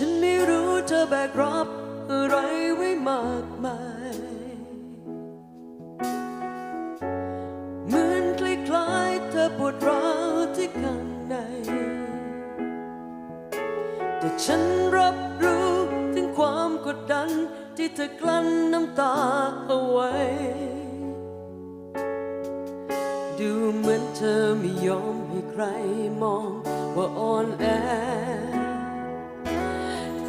ฉันไม่รู้เธอแบกรับอะไรไว้มากมาย เหมือนคล้ายๆเธอปวดร้าวที่ข้างใน แต่ฉันรับรู้ถึงความกดดันที่เธอกลั้นน้ำตาเอาไว้ ดูเหมือนเธอไม่ยอมให้ใครมองว่าอ่อนแอ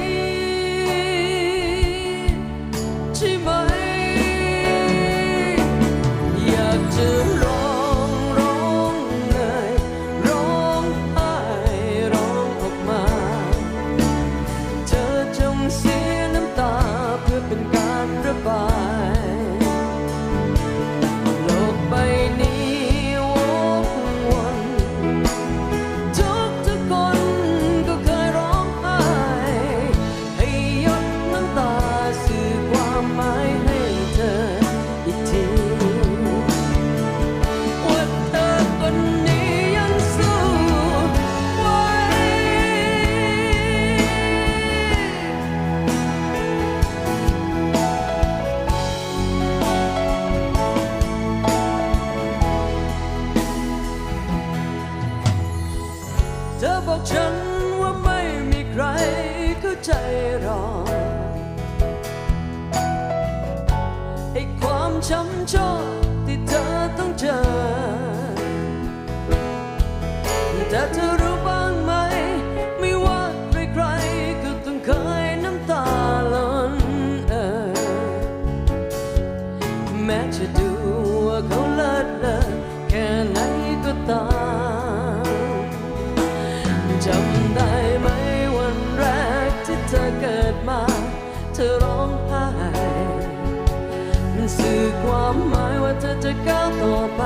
้ ธอบอกฉันว่าไม่มีใครเข้าใจหรอกไอ้ความช้ำชอกที่เธอต้องเจอ แต่เธอรู้บ้างไหม ไม่ว่าใครๆก็ต้องเคยน้ำตาล้นเออแม้จะดูว่าเขาเลิ เธอเกิดมา เธอร้องไห้มันสื่อความหมายว่าเธอจะก้าวต่อไป